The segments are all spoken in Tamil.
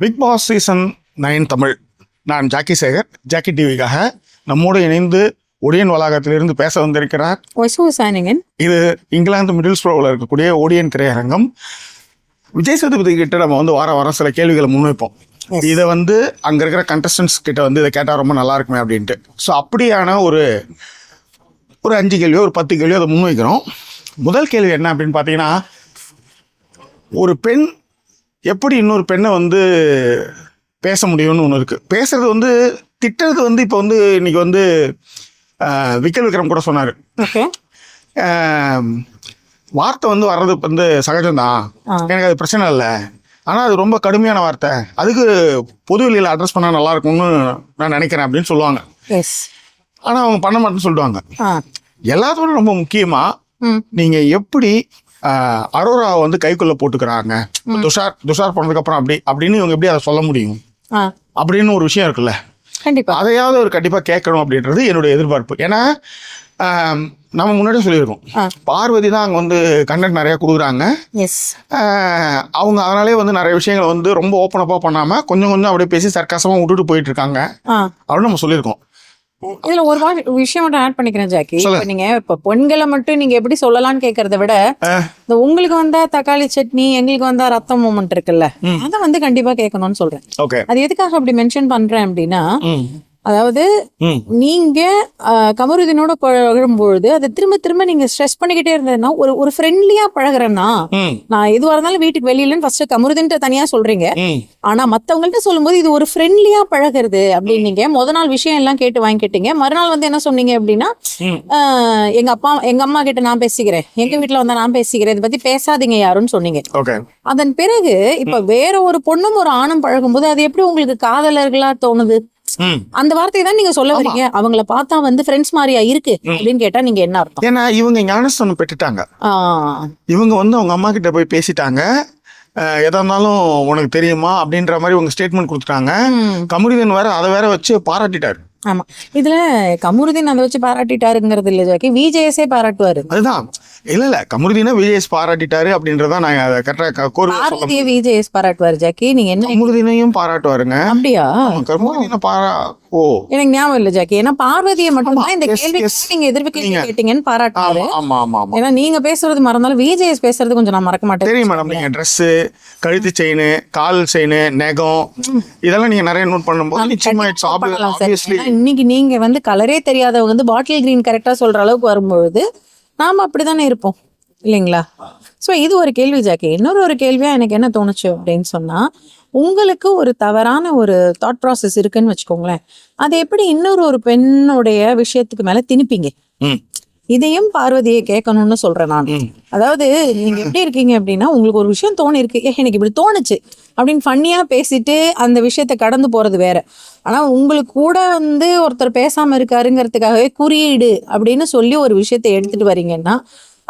Bigg Boss season nine Tamil. நான் ஜாக்கி சேகர் ஜாக்கி டிவிக்காக நம்மோடு இணைந்து ஒடியன் வளாகத்திலிருந்து பேச வந்திருக்கிறார். இது இங்கிலாந்து மிடில் ஸ்ப்ரோவில் இருக்கக்கூடிய ஓடியன் திரையரங்கம். விஜய் சேதுபதி கிட்ட நம்ம வந்து வார வாரம் சில கேள்விகளை முன்வைப்போம். இதை வந்து அங்கே இருக்கிற கண்டஸ்டன்ஸ் கிட்ட வந்து இதை கேட்டால் ரொம்ப நல்லா இருக்குமே அப்படின்ட்டு. ஸோ அப்படியான ஒரு ஒரு அஞ்சு கேள்வியோ ஒரு பத்து கேள்வியோ அதை முன்வைக்கிறோம். முதல் கேள்வி என்ன அப்படின்னு பார்த்தீங்கன்னா ஒரு பெண் எப்படி இன்னொரு பெண்ணை வந்து பேச முடியும்னு ஒன்று இருக்குது பேசுறது வந்து திட்டுறது வந்து இப்போ வந்து இன்னைக்கு வந்து விக்கல் விக்ரம் கூட சொன்னார். வார்த்தை வந்து வர்றது வந்து சகஜம்தான். எனக்கு அது பிரச்சனை இல்லை. ஆனால் அது ரொம்ப கடுமையான வார்த்தை. அதுக்கு பொது வெளியில் அட்ரஸ் பண்ணால் நல்லா இருக்கும்னு நான் நினைக்கிறேன் அப்படின்னு சொல்லுவாங்க. ஆனால் அவங்க பண்ண மாட்டேன்னு சொல்லிடுவாங்க ஆ. எல்லாத்தோட ரொம்ப முக்கியமாக நீங்கள் எப்படி அரோராவை வந்து கைக்குள்ளே போட்டுக்கிறாங்க. துஷார் துஷார் பண்ணதுக்கப்புறம் அப்படி அப்படின்னு இவங்க எப்படி அதை சொல்ல முடியும்? அப்படின்னு ஒரு விஷயம் இருக்குல்ல. கண்டிப்பா. அதையாவது ஒரு கண்டிப்பாக கேட்கணும் அப்படின்றது என்னுடைய எதிர்பார்ப்பு. ஏன்னா நம்ம முன்னாடியே சொல்லியிருக்கோம். பார்வதி தான் அங்கே வந்து கண்டென்ட் நிறைய கொடுக்குறாங்க. அவங்க அதனாலே வந்து நிறைய விஷயங்களை வந்து ரொம்ப ஓப்பன் அப்பாக பண்ணாமல் கொஞ்சம் கொஞ்சம் அப்படியே பேசி சர்க்காசமாக விட்டுட்டு போயிட்டு இருக்காங்க. அப்படின்னு நம்ம சொல்லியிருக்கோம். இதுல ஒரு விஷயம் மட்டும் ஆட் பண்ணிக்கிறேன் ஜாக்கி. இப்ப நீங்க இப்ப பெண்களை மட்டும் நீங்க எப்படி சொல்லலாம்னு கேக்குறத விட இந்த உங்களுக்கு வந்தா தக்காளி சட்னி எங்களுக்கு வந்தா ரத்தம் மூமெண்ட் இருக்குல்ல அதை வந்து கண்டிப்பா கேட்கணும்னு சொல்றேன். அது எதுக்காக அப்படி மென்ஷன் பண்றேன் அப்படின்னா அதாவது நீங்க கமருதீனோட பழகும்பொழுது அதை திரும்ப திரும்ப நீங்க ஸ்ட்ரெஸ் பண்ணிக்கிட்டே இருந்ததுன்னா ஒரு ஒரு ஃப்ரெண்ட்லியா பழகுறேன்னா நான் எதுவா இருந்தாலும் வீட்டுக்கு வெளியிலன்னு ஃபர்ஸ்ட் கமருதீன்ட்ட தனியா சொல்றீங்க. ஆனா மத்தவங்கள்ட்ட சொல்லும்போது இது ஒரு ஃப்ரெண்ட்லியா பழகுறது அப்படின்னீங்க. முத நாள் விஷயம் எல்லாம் கேட்டு வாங்கிக்கிட்டீங்க. மறுநாள் வந்து என்ன சொன்னீங்க அப்படின்னா எங்க அப்பா எங்க அம்மா கிட்ட நான் பேசிக்கிறேன். எங்க வீட்டுல வந்தா நான் பேசிக்கிறேன். இதை பத்தி பேசாதீங்க யாருன்னு சொன்னீங்க. அதன் பிறகு இப்ப வேற ஒரு பொண்ணும் ஒரு ஆணும் பழகும்போது அது எப்படி உங்களுக்கு காதலர்களா தோணுது? அந்த வார்த்தையை தான் நீங்க சொல்ல வரீங்க. அவங்கள பார்த்தா வந்து ஃப்ரெண்ட்ஸ் மாதிரியா இருக்கு அப்படின்னு கேட்டா நீங்க என்ன அர்த்தம்? ஏன்னா இவங்க ஞானஸ்தானம் பெற்றுட்டாங்க. இவங்க வந்து அவங்க அம்மா கிட்ட போய் பேசிட்டாங்க. எதா இருந்தாலும் உனக்கு தெரியுமா அப்படின்ற மாதிரி உங்க ஸ்டேட்மெண்ட் கொடுத்துட்டாங்க. ம், கமருதீன் வேற அதை வேற வச்சு பாராட்டிட்டாரு. ஆமா. இதுல கமுருதீன் அதை வச்சு பாராட்டிட்டாருங்கிறது இல்ல ஜாக்கி. விஜேஎஸே பாராட்டுவாரு. அதுதான். இல்ல இல்ல. கமருதீனை விஜேஎஸ் பாராட்டிட்டாரு அப்படின்றத நான் அதை கரெக்டா கோர் சொல்ல பார்வதியை விஜேஎஸ் பாராட்டுவாரு ஜாக்கி. நீங்க என்ன கமருதீனையும் பாராட்டுவாருங்க. அப்படியா? கமருதீனை பாரா ஓ. எனக்கு ஞாபகம் இல்ல ஜாக்கி. ஏன்னா பார்வதியை மட்டும் தான் இந்த கேள்வி. நீங்க எதிர்ப்பு கேள்வி கேட்டீங்கன்னு பாராட்டுவாரு ஆமா ஆமா ஆமா ஏன்னா நீங்க பேசுறது மறந்தாலும் விஜேஎஸ் பேசுறது கொஞ்சம் நான் மறக்க மாட்டேன். தெரியும் மேடம் நீங்க ட்ரெஸ்ஸு கழுத்து செயின் கால் செயின் நெகம் இதெல்லாம் நீங்க நிறைய நோட் பண்ணும்போது நிச்சயமா இட்ஸ். ஆப்வியஸ்லி இன்னைக்கு நீங்க வந்து கலரே தெரியாதவங்க வந்து பாட்டில் கிரீன் கரெக்டாக சொல்ற அளவுக்கு வரும்பொழுது நாம அப்படிதானே இருப்போம் இல்லைங்களா? ஸோ இது ஒரு கேள்வி ஜாக்கி. இன்னொரு ஒரு கேள்வியா எனக்கு என்ன தோணுச்சு அப்படின்னு சொன்னா உங்களுக்கு ஒரு தவறான ஒரு தாட் ப்ராசஸ் இருக்குன்னு வச்சுக்கோங்களேன். அதை எப்படி இன்னொரு ஒரு பெண்ணுடைய விஷயத்துக்கு மேல திணிப்பீங்க? ம். இதையும் பார்வதியை கேட்கணும்னு சொல்றேன் நான். அதாவது நீங்க எப்படி இருக்கீங்க அப்படின்னா உங்களுக்கு ஒரு விஷயம் தோணி இருக்கு எனக்கு இப்படி தோணுச்சு. அப்படின்னு ஃபன்னியா பேசிட்டு அந்த விஷயத்த கடந்து போறது வேற. ஆனா உங்களுக்கு கூட வந்து ஒருத்தர் பேசாம இருக்காருங்கிறதுக்காகவே குறியீடு அப்படின்னு சொல்லி ஒரு விஷயத்தை எடுத்துட்டு வரீங்கன்னா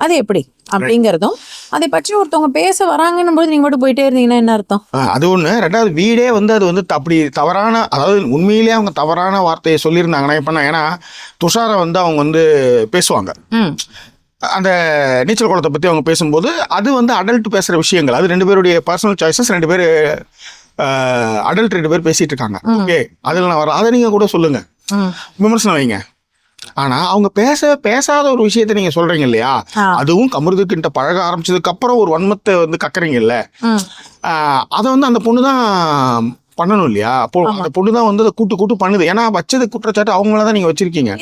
அது எப்படி? அப்படிங்கிறதும் அதை பற்றி ஒருத்தவங்க பேச வராங்கன்னும் போது நீங்க மட்டும் போயிட்டே இருந்தீங்கன்னா என்ன அர்த்தம்? அது ஒன்று ரெண்டாவது வீடே வந்து அது வந்து அப்படி தவறான அதாவது உண்மையிலேயே அவங்க தவறான வார்த்தையை சொல்லியிருந்தாங்கன்னா இப்போ ஏன்னா துஷாரை வந்து அவங்க வந்து பேசுவாங்க. அந்த நீச்சல் குளத்தை பற்றி அவங்க பேசும்போது அது வந்து அடல்ட் பேசுகிற விஷயங்கள். அது ரெண்டு பேருடைய பர்சனல் சாய்ஸஸ் ரெண்டு பேர் அடல்ட் ரெண்டு பேர் பேசிட்டு இருக்காங்க. ஓகே அதில் நான் வர அதை நீங்கள் கூட சொல்லுங்கள் விமர்சனம் வைங்க. ஆனா அவங்க பேச பேசாத ஒரு விஷயத்த நீங்க சொல்றீங்க இல்லையா. அதுவும் கமருதுக்கிட்ட பழக ஆரம்பிச்சதுக்கு அப்புறம் ஒரு வன்மத்தை வந்து கக்கறீங்கல்ல? அதை வந்து அந்த பொண்ணு தான் பண்ணணும் இல்லையா? அப்போ அந்த பொண்ணு தான் வந்து அதை கூட்டு கூட்டு பண்ணுது. ஏன்னா வச்சது குற்றச்சாட்டு அவங்கள தான் நீங்க வச்சிருக்கீங்க.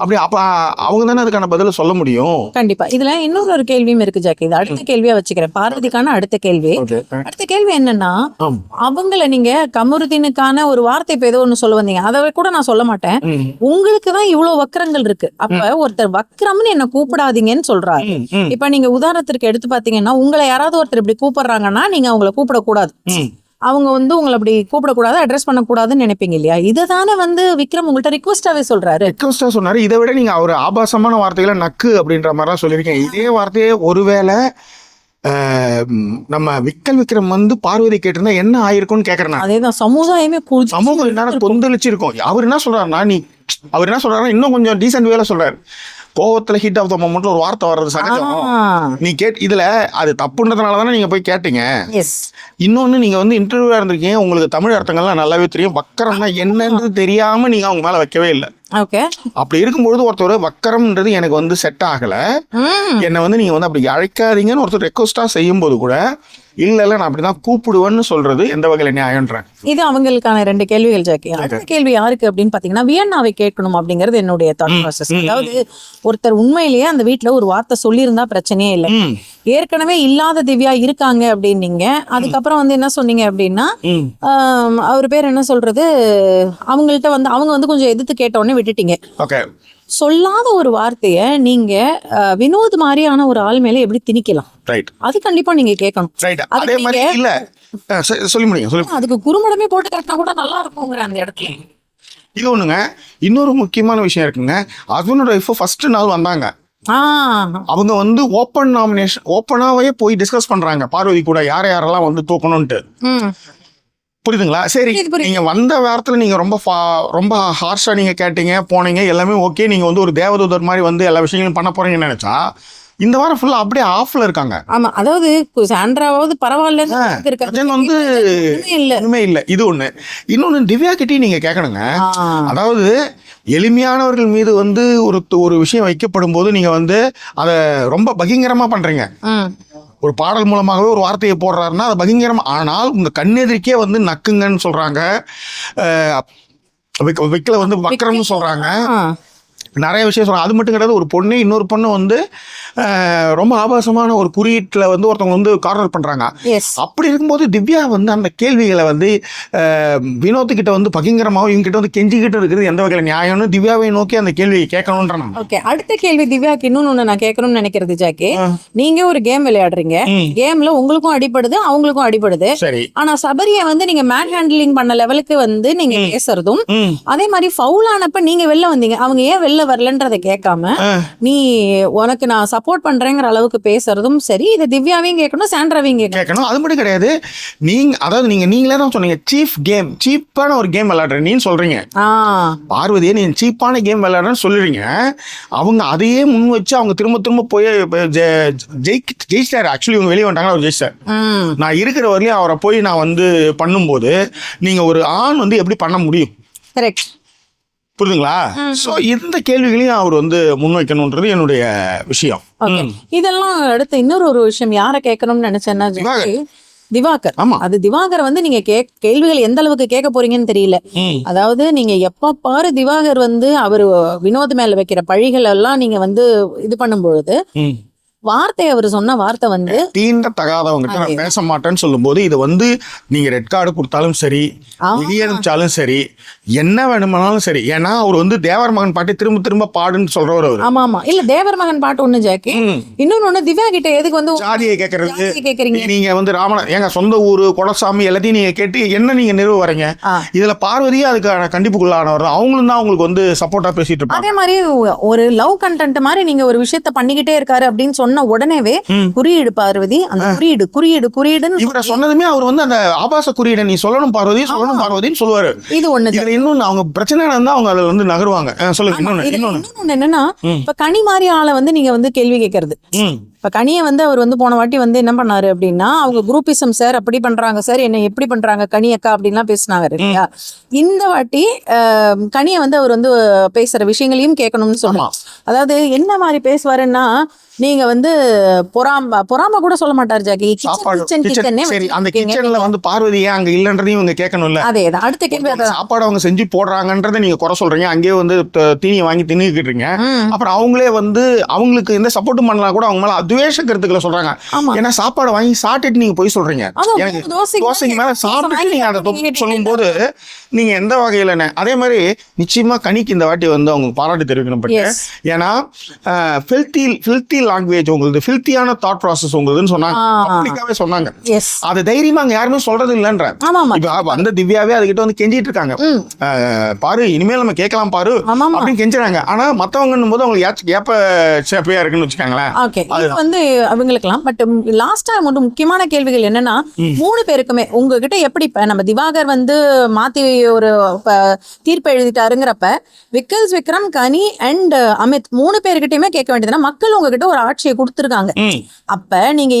அப்படி அப்ப அவங்க தானே அதுக்கான பதில சொல்ல முடியும்? கண்டிப்பா. இதுல இன்னொரு ஒரு கேள்வியும் இருக்கு ஜாக்கி. இது அடுத்த கேள்வியா வச்சுக்கிறேன். பார்வதிக்கான அடுத்த கேள்வி. அடுத்த கேள்வி என்னன்னா. அவங்கள நீங்க கமருதீனுக்கான ஒரு வார்த்தை இப்ப ஏதோ ஒண்ணு சொல்ல வந்தீங்க. அதை கூட நான் சொல்ல மாட்டேன். உங்களுக்கு தான் இவ்வளவு வக்கரங்கள் இருக்கு. அப்ப ஒருத்தர் வக்கரம்னு என்ன கூப்பிடாதீங்கன்னு சொல்றாரு. இப்ப நீங்க உதாரணத்திற்கு எடுத்து பாத்தீங்கன்னா உங்களை யாராவது ஒருத்தர் இப்படி கூப்பிடுறாங்கன்னா நீங்க அவங்கள கூப்பிடக்கூடாது. அவங்க வந்து உங்களை அப்படி கூப்பிடக்கூடாது அட்ரஸ் பண்ணக்கூடாதுன்னு நினைப்பீங்க இல்லையா? இதை தானே வந்து விக்ரம் உங்கள்ட்ட ரிக்வஸ்டாவே சொல்றாரு. ரெக்வஸ்டா சொன்னாரு. இதை விட நீங்க ஒரு ஆபாசமான வார்த்தைகளை நக்கு அப்படின்ற மாதிரி தான் சொல்லியிருக்கீங்க இதே வார்த்தையே ஒருவேளை நம்ம விக்கல் விக்ரம் வந்து பார்வதி கேட்டிருந்தா என்ன ஆயிருக்கும்னு கேக்குறேன் நான். அதேதான் சமுதாயமே சமூகம் என்ன கொந்தளிச்சிருக்கும். அவர் என்ன சொல்றாருன்னா நீ அவர் என்ன சொல்றாருன்னா இன்னும் கொஞ்சம் டீசென்ட் வேலை சொல்றாரு. கோவத்துல ஹீட் ஆஃப் த மொமெண்ட்ல ஒரு வார்த்தை வர்றது சகஜம். நீ கேட் இதுல அது தப்புன்றதுனால தானே நீங்க போய் கேட்டீங்க. இன்னொன்னு நீங்க வந்து இன்டர்வியூவா இருந்திருக்கீங்க. உங்களுக்கு தமிழ் அர்த்தங்கள்லாம் நல்லாவே தெரியும். வக்கரம்னா என்னன்றது தெரியாம நீங்க அவங்க மேல வைக்கவே இல்லை. ஓகே. அப்படி இருக்கும்பொழுது ஒருத்தர் வக்கரம்ன்றது எனக்கு வந்து செட் ஆகல. என்னை வந்து நீங்க வந்து அப்படி அழைக்காதீங்கன்னு ஒருத்தர் ரெக்வஸ்டா செய்யும் போது கூட இல்ல இல்ல நான் அப்படிதான் கூப்பிடுவேன்னு சொல்றது எந்த வகையில நியாயம்ன்றேன் இது அவங்களுக்கான ரெண்டு கேள்விகள் ஜாக்கி. அடுத்த கேள்வி யாருக்கு அப்படின்னு பாத்தீங்கன்னா வியன்னாவை கேட்கணும் அப்படிங்கிறது என்னுடைய தாட் ப்ராசஸ் அதாவது ஒருத்தர் உண்மையிலேயே அந்த வீட்ல ஒரு வார்த்தை சொல்லியிருந்தா பிரச்சனையே இல்லை. ஏற்கனவே இல்லாத திவ்யா இருக்காங்க அப்படின்னீங்க. அதுக்கப்புறம் வந்து என்ன சொன்னீங்க அப்படின்னா அவர் பேர் என்ன சொல்றது? அவங்கள்ட்ட வந்து அவங்க வந்து கொஞ்சம் எதிர்த்து கேட்டோடனே விட்டுட்டீங்க. ஓகே. சொல்லாத ஒரு வார்த்தைய நீங்க வினோத் மாதிரியான ஒரு ஆள் மேல எப்படி திணிக்கலாம்? ரைட் அது கண்டிப்பா நீங்க கேட்கணும். ரைட் அதே மாதிரி இல்ல. சொல்லி சொல்லி அதுக்கு குறுமடமே போட்டு கட்டினா கூட நல்லா இருக்குங்கிற அந்த இடத்துல. இது ஒண்ணுங்க. இன்னொரு முக்கியமான விஷயம் இருக்குங்க. ஹஸ்பண்ட் ஒய்ஃப் ஃபர்ஸ்ட் நாள் வந்தாங்க. அவங்க வந்து ஓப்பன் நாமினேஷன் ஓப்பனாவே போய் டிஸ்கஸ் பண்றாங்க. பார்வதி கூட யார் யாரெல்லாம் வந்து தூக்கணும்ட்டு புரியுதுங்களா? சரி. நீங்க வந்த வாரத்துல நீங்க ரொம்ப ரொம்ப ஹார்ஷா நீங்க கேட்டீங்க போனீங்க எல்லாமே ஓகே நீங்க வந்து ஒரு தேவதூதர் மாதிரி வந்து எல்லா விஷயங்களும் பண்ண போறீங்கன்னு நினைச்சா இந்த வாரம் ஃபுல்லா அப்படியே ஆஃப்ல இருக்காங்க. ஆமா அதாவது சாண்ட்ராவாவது பரவாயில்ல வந்து இல்ல. இல்ல. இது ஒண்ணு. இன்னொன்னு திவ்யா கிட்டயும் நீங்க கேட்கணுங்க. அதாவது எளிமையானவர்கள் மீது வந்து ஒரு ஒரு விஷயம் வைக்கப்படும் போது நீங்க வந்து அதை ரொம்ப பகிங்கரமா பண்றீங்க. ஒரு பாடல் மூலமாகவே ஒரு வார்த்தையை போடுறாருன்னா அது பகிங்கரம். ஆனால் உங்க கண்ணெதிர்க்கே வந்து நக்குங்கன்னு விக்க- விக்கல வந்து வக்கரம்னு சொல்றாங்க. ஆ. நிறைய விஷயம் சொல்றாங்க. அது மட்டும் கிடையாது ஒரு பொண்ணு இன்னொரு பொண்ணு வந்து ரொம்ப ஆபாசமான ஒரு குறியீட்டில் வந்து ஒருத்தவங்க வந்து கார்னர் பண்றாங்க. Yes. அப்படி இருக்கும்போது திவ்யா வந்து அந்த கேள்விகளை வந்து அஹ், வினோத் கிட்ட வந்து பகிங்கரமாவும் இவங்க கிட்ட வந்து கெஞ்சிக்கிட்டு இருக்கிறது எந்த வகையில் நியாயம்னு திவ்யாவை நோக்கி அந்த கேள்வியை கேட்கணுன்ற ஓகே அடுத்த கேள்வி திவ்யாக்கு இன்னொன்னு ஒண்ணு நான் கேட்கணும்னு நினைக்கிறது ஜாக்கி. நீங்க ஒரு கேம் விளையாடுறீங்க. கேம்ல உங்களுக்கும் அடிபடுது அவங்களுக்கும் அடிபடுது. சரி. ஆனா சபரியை வந்து நீங்க மேன் ஹேண்ட்லிங் பண்ண லெவலுக்கு வந்து நீங்க பேசுறதும் அதே மாதிரி ஃபவுல் ஆனப்ப நீங்க வெளில வந்தீங்க. அவங்க ஏன் வெளில வரலன்றதை கேட்காம நீ உனக்கு நான் சப்போர்ட் பண்றேங்கிற அளவுக்கு பேசுறதும் சரி இது திவ்யாவையும் கேட்கணும் சாண்ட்ராவையும் கேட்கணும். அது மட்டும் கிடையாது. நீங்க அதாவது நீங்க நீங்களே தான் சொன்னீங்க சீஃப் கேம் சீப்பான ஒரு கேம் விளையாடுறேன் நீன்னு சொல்றீங்க. பார்வதியை நீங்க சீப்பான கேம் விளையாடுறேன்னு சொல்லுறீங்க. அவங்க அதையே முன் வச்சு அவங்க திரும்ப திரும்ப போய் ஜெயிக் ஜெயிச்சிட்டாரு. ஆக்சுவலி இவங்க வெளியே வந்துட்டாங்க அவர் ஜெயிச்சிட்டார். ம். நான் இருக்கிற வரையும் அவரை போய் நான் வந்து பண்ணும்போது நீங்க ஒரு ஆண் வந்து எப்படி பண்ண முடியும்? கரெக்ட் புரியுதுங்களா ஸோ இந்த கேள்விகளையும் அவர் வந்து முன்வைக்கணுன்றது என்னுடைய விஷயம். இதெல்லாம் அடுத்து இன்னொரு ஒரு விஷயம் யாரை கேட்கணும்னு நினைச்சேன்னா திவாகர். ஆமா. அது திவாகர் வந்து நீங்க கே கேள்விகள் எந்த அளவுக்கு கேட்க போறீங்கன்னு தெரியல. அதாவது நீங்க எப்ப பாரு திவாகர் வந்து அவர் வினோத் மேல வைக்கிற பழிகள் எல்லாம் நீங்க வந்து இது பண்ணும் பொழுது. வார்த்தை அவர் சொன்ன வார்த்தை வந்து தீண்ட தகாதவங்ககிட்ட நான் பேச மாட்டேன்னு சொல்லும்போது இது வந்து நீங்க ரெட் கார்டு கொடுத்தாலும் சரி ஆ. வெளியே அனுப்பிச்சாலும் சரி என்ன வேணுமானாலும் சரி. ஏன்னா அவர் வந்து தேவர் மகன் பாட்டி திரும்ப திரும்ப பாடுன்னு சொல்றவர் அவர். ஆமா ஆமா. இல்ல தேவர் மகன் பாட்டு ஒண்ணு ஜாக்கி. இன்னொன்னு ஒண்ணு திவ்யா கிட்ட எதுக்கு வந்து ஜாதியை கேட்கறது கேக்குறீங்க? நீங்க வந்து ராமன எங்க சொந்த ஊரு குலசாமி எல்லாத்தையும் நீங்க கேட்டு என்ன நீங்க நிறுவ வரீங்க. இதுல பார்வதியே அதுக்கான கண்டிப்புக்குள்ளானவர். அவங்களும் தான் அவங்களுக்கு வந்து சப்போர்ட்டா பேசிட்டு இருப்பாங்க. அதே மாதிரி ஒரு லவ் கண்டென்ட் மாதிரி நீங்க ஒரு விஷயத்த பண்ணிக்கிட்டே இருக்காரு அப்படின்னு சொன்ன உடனேவே குறியீடு பார்வதி அந்த குறியீடு குறியீடு குறியீடுன்னு இவரை சொன்னதுமே அவர் வந்து அந்த ஆபாச குறியீடை நீ சொல்லணும் பார்வதி சொல்லணும் பார்வதின்னு சொல்லுவாரு. இது ஒண்ணு இதுல இன்னொன்னு அவங்க பிரச்சனை இருந்தா அவங்க அதுல வந்து நகருவாங்க. சொல்லுங்க இன்னொன்னு இன்னொன்னு. என்னன்னா இப்ப கனி மாதிரி ஆளை வந்து நீங்க வந்து கேள்வி கேட்கறது. இப்ப கனியை வந்து அவர் வந்து போன வாட்டி வந்து என்ன பண்ணாரு அப்படின்னா அவங்க குரூப்பிசம் சார் அப்படி பண்றாங்க சார் என்ன எப்படி பண்றாங்க கனி அக்கா அப்படின்லாம் பேசினாங்க இல்லையா? இந்த வாட்டி கனியை வந்து அவர் வந்து பேசுற விஷயங்களையும் கேட்கணும்னு சொன்னோம் அதாவது என்ன மாதிரி பேசுவாருன்னா நீங்க வந்து பொறாம பொறாம கூட சொல்ல மாட்டார் ஜாக்கி. கிச்சன் கிச்சன் கிச்சனே சரி அந்த கிச்சன்ல வந்து பார்வதி ஏன் அங்க இல்லன்றதையும் இவங்க கேட்கணும்ல? அதே தான் அடுத்த கேள்வி சாப்பாடு அவங்க செஞ்சு போடுறாங்கன்றதை நீங்க குறை சொல்றீங்க. அங்கேயே வந்து தீனியை வாங்கி தின்னுக்கிட்டுறீங்க அப்புறம் அவங்களே வந்து அவங்களுக்கு எந்த சப்போர்ட்டும் பண்ணலாம் கூட அவங்க மேல துவேஷ கருத்துக்களை சொல்றாங்க. ஏன்னா சாப்பாடு வாங்கி சாப்பிட்டுட்டு நீங்க போய் சொல்றீங்க. எனக்கு தோசைக்கு மேல சாப்பிட்டுட்டு நீங்க அதை. சொல்லும் போது நீங்க எந்த வகையில அதே மாதிரி நிச்சயமா கனிக்கு இந்த வாட்டி வந்து அவங்க பாராட்டு தெரிவிக்கணும் பட்டு. ஏன்னா ஃபில்த்தி ஃபில்த்தி லாங்குவேஜ் உங்களுக்கு ஃபில்த்தியான தாட் ப்ராசஸ் உங்களுதுன்னு சொன்னாங்க. பப்ளிக்காவே சொன்னாங்க. அது தைரியமா அங்க யாருமே சொல்றது இல்லைன்ற. வந்த திவ்யாவே அதுகிட்ட வந்து கெஞ்சிட்டு இருக்காங்க. பாரு இனிமேல் நம்ம கேட்கலாம் பாரு. அப்படின்னு கெஞ்சுறாங்க. ஆனா மத்தவங்கன்னும் போது அவங்களுக்கு ஏப்ப சேப்பையா இருக்குன்னு வச்சுக்காங்களேன். வந்து அவங்களுக்கெல்லாம் பட் லாஸ்டா மட்டும் முக்கியமான கேள்விகள் என்னன்னா மூணு பேருக்குமே உங்ககிட்ட எப்படி நம்ம திவாகர் வந்து மாத்தி ஒரு தீர்ப்பு எழுதிட்டாருங்கிறப்ப விக்கல்ஸ் விக்ரம் கனி அண்ட் அமித் மூணு பேர்கிட்டயுமே கேட்க வேண்டியதுன்னா மக்கள் உங்ககிட்ட ஒரு ஆட்சியை கொடுத்துருக்காங்க. அப்ப நீங்க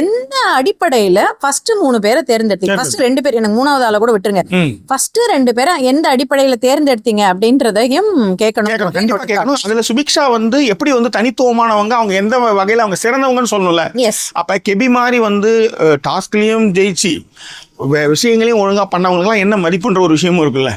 எந்த அடிப்படையில ஃபர்ஸ்ட் மூணு பேரை தேர்ந்தெடுத்தீங்க? ஃபர்ஸ்ட் ரெண்டு பேர் எனக்கு மூணாவது ஆளை கூட விட்டுருங்க. ஃபர்ஸ்ட் ரெண்டு பேரை எந்த அடிப்படையில தேர்ந்தெடுத்தீங்க அப்படின்றதையும் கேட்கணும். அதுல சுபிக்ஷா வந்து எப்படி வந்து தனித்துவமானவங்க அவங்க எந்த வகையில அவங்க சிறந்தவங்கன்னு சொல்லணும்ல. எஸ் அப்ப கெபி மாதிரி வந்து டாஸ்க்லயும் ஜெயிச்சு விஷயங்களையும் ஒழுங்கா பண்ணவங்களுக்குலாம் என்ன மதிப்புன்ற ஒரு விஷயமும் இருக்குல்ல.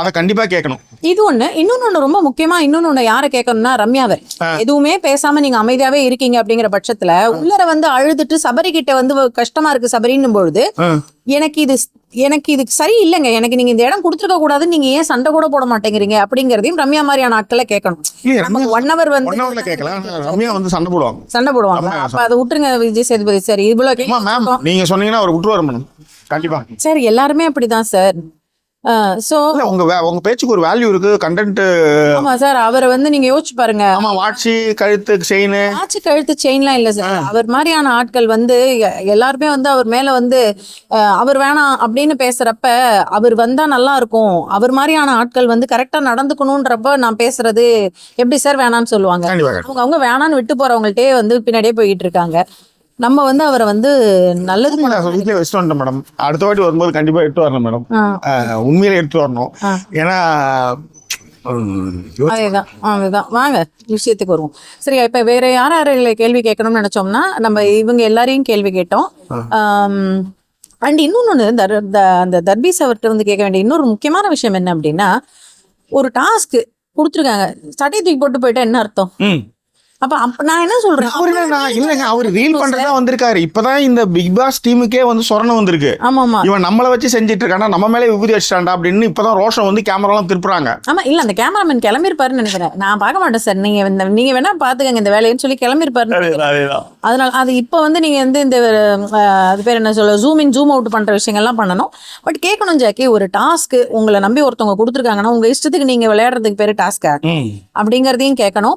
அதை கண்டிப்பா கேட்கணும். இது ஒண்ணு. இன்னொன்னு ஒண்ணு ரொம்ப முக்கியமா இன்னொன்னு ஒண்ணு யாரை கேட்கணும்னா ரம்யாவை. எதுவுமே பேசாம நீங்க அமைதியாவே இருக்கீங்க அப்படிங்கிற பட்சத்துல உள்ளர வந்து அழுதுட்டு சபரி கிட்ட வந்து கஷ்டமா இருக்கு சபரின்னும் பொழுது. எனக்கு இது எனக்கு இது சரி இல்லைங்க. எனக்கு நீங்க இந்த இடம் கொடுத்துருக்க கூடாதுன்னு நீங்க ஏன் சண்டை கூட போட மாட்டேங்கிறீங்க அப்படிங்கிறதையும் ரம்யா மாதிரியான ஆட்களை கேட்கணும். ஒன் ஹவர் வந்து ரம்யா வந்து சண்டை போடுவாங்க. சண்டை போடுவாங்க. அப்ப அதை விட்டுருங்க விஜய் சேதுபதி சார். இவ்வளவு. நீங்க சொன்னீங்கன்னா அவர் விட்டுருவாரு மேடம் கண்டிப்பா. சார் எல்லாருமே அப்படிதான் சார். சோ உங்க உங்க பேச்சுக்கு ஒரு வேல்யூ இருக்கு கண்டென்ட் ஆமா சார் அவரை வந்து நீங்க யோசிச்சு பாருங்க. ஆமா வாட்சி கழுத்து செயின் ஆச்சு கழுத்து செயின்லாம் இல்ல சார் அவர் மாதிரியான ஆட்கள் வந்து எல்லாருமே வந்து அவர் மேல வந்து அவர் வேணாம் அப்படின்னு பேசுறப்ப அவர் வந்தா நல்லா இருக்கும். அவர் மாதிரியான ஆட்கள் வந்து கரெக்டா நடந்துக்கணும்ன்றப்ப நான் பேசுறது எப்படி சார் வேணாம்னு சொல்லுவாங்க. அவங்க அவங்க வேணான்னு விட்டு போறவங்கள்ட்டே வந்து பின்னாடியே போயிட்டு இருக்காங்க. நம்ம வந்து அவரை வந்து நல்லது வீட்டில் வச்சுட்டு வந்துட்டேன் மேடம். அடுத்த வாட்டி வரும்போது கண்டிப்பா எடுத்து வரணும் மேடம். உண்மையிலே எடுத்து வரணும். ஏன்னா அதேதான் அதுதான். வாங்க விஷயத்துக்கு வருவோம். சரி இப்ப வேற யார் யாரை கேள்வி கேட்கணும்னு நினைச்சோம்னா நம்ம இவங்க எல்லாரையும் கேள்வி கேட்டோம். அண்ட் த- அந்த தர்பீஸ் அவர்கிட்ட வந்து கேட்க வேண்டிய இன்னொரு முக்கியமான விஷயம் என்ன அப்படின்னா ஒரு டாஸ்க் கொடுத்துருக்காங்க. சட்டை தூக்கி போட்டு போயிட்டா என்ன அர்த்தம். அப்ப அப்ப நான் என்ன சொல்றேன்? அவர் என்னன்னா இல்லைங்க அவர் ரீல் பண்றதா வந்திருக்காரு. இப்பதான் இந்த பிக் பாஸ் டீமுக்கே வந்து சொரணம் வந்திருக்கு. ஆமா ஆமா இவன் நம்மளை வச்சு செஞ்சுட்டு இருக்கானா நம்ம மேலே விபூதி வச்சிட்டான்டா அப்படின்னு இப்பதான் ரோஷம் வந்து கேமராலாம் திருப்புறாங்க. ஆமா இல்ல அந்த கேமராமேன் கிளம்பியிருப்பாருன்னு நினைக்கிறேன். நான் பார்க்க மாட்டேன் சார். நீங்க இந்த நீங்க வேணா பாத்துக்கங்க இந்த வேலைன்னு சொல்லி கிளம்பியிருப்பாருன்னு அதேதான் அதனால அது இப்போ வந்து நீங்க வந்து இந்த அது பேர் என்ன சொல்ல ஜூம் இன் ஜூம் அவுட் பண்ற விஷயங்கள்லாம் பண்ணணும். பட் கேட்கணும் ஜாக்கி ஒரு டாஸ்க் உங்களை நம்பி ஒருத்தவங்க கொடுத்துருக்காங்கன்னா உங்க இஷ்டத்துக்கு நீங்க விளையாடுறதுக்கு பேரு டாஸ்கா அப்படிங்கறதையும் கேட்கணும்.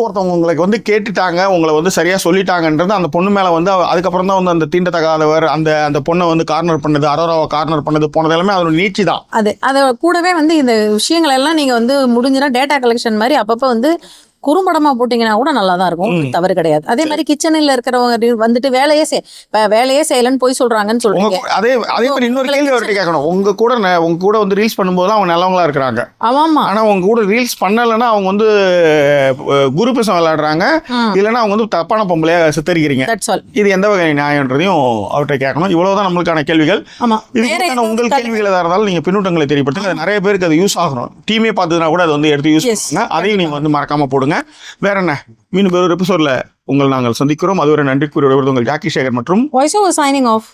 வந்து ஒருத்தவங்க உங்களுக்கு வந்து கேட்டுட்டாங்க உங்களை வந்து சரியாக சொல்லிட்டாங்கன்றது அந்த பொண்ணு மேலே வந்து அதுக்கப்புறம் தான் வந்து அந்த தீண்டத்தகாதவர் அந்த அந்த பொண்ணை வந்து கார்னர் பண்ணது அரோராவை கார்னர் பண்ணது போனது எல்லாமே அதோட நீச்சி தான். அது அதை கூடவே வந்து இந்த விஷயங்கள் எல்லாம் நீங்கள் வந்து முடிஞ்சுனா டேட்டா கலெக்ஷன் மாதிரி அப்பப்போ வந்து குறும்படமா போட்டீங்கன்னா கூட நல்லா தான் இருக்கும் தவறு கிடையாது. அதே மாதிரி கிச்சனில் இருக்கிறவங்க வந்துட்டு வேலையே செய் இப்ப வேலையே செய்யலன்னு போய் சொல்றாங்கன்னு உங்க சொல்றீங்க. கூ- அதே அதே மாதிரி இன்னொரு கேள்வி அவர்கிட்ட கேட்கணும். உங்க கூட உங்க கூட வந்து ரீல்ஸ் பண்ணும்போது அவங்க நல்லவங்களா இருக்கிறாங்க. ஆமாமா. ஆனா உங்க கூட ரீல்ஸ் பண்ணலைன்னா அவங்க வந்து குரு பேசம் விளையாடுறாங்க. இல்லைன்னா அவங்க வந்து தப்பான பொம்பளையா சித்தரிக்கிறீங்க. இது எந்த வகை நியாயன்றதையும் அவர்கிட்ட கேட்கணும். இவ்வளவுதான் நம்மளுக்கான கேள்விகள். ஆமா. இதுக்கான உங்கள் கேள்விகள் எதாக இருந்தாலும் நீங்க பின்னூட்டங்களை தெரியப்படுத்துங்க. நிறைய பேருக்கு அது யூஸ் ஆகணும். டீமே பார்த்ததுனா கூட அது வந்து எடுத்து யூஸ். பண்ணுங்க. அதையும் நீங்க வந்து மறக்காம போடுங்க. வேற என்ன? மீண்டும் வேறு ஒரு எபிசோட்ல உங்களை நாங்கள் சந்திக்கிறோம். அதுவரை நன்றி கூறி உங்கள் ஜாக்கி சேகர் மற்றும் வாய்ஸ் ஓவர் சைனிங் ஆஃப்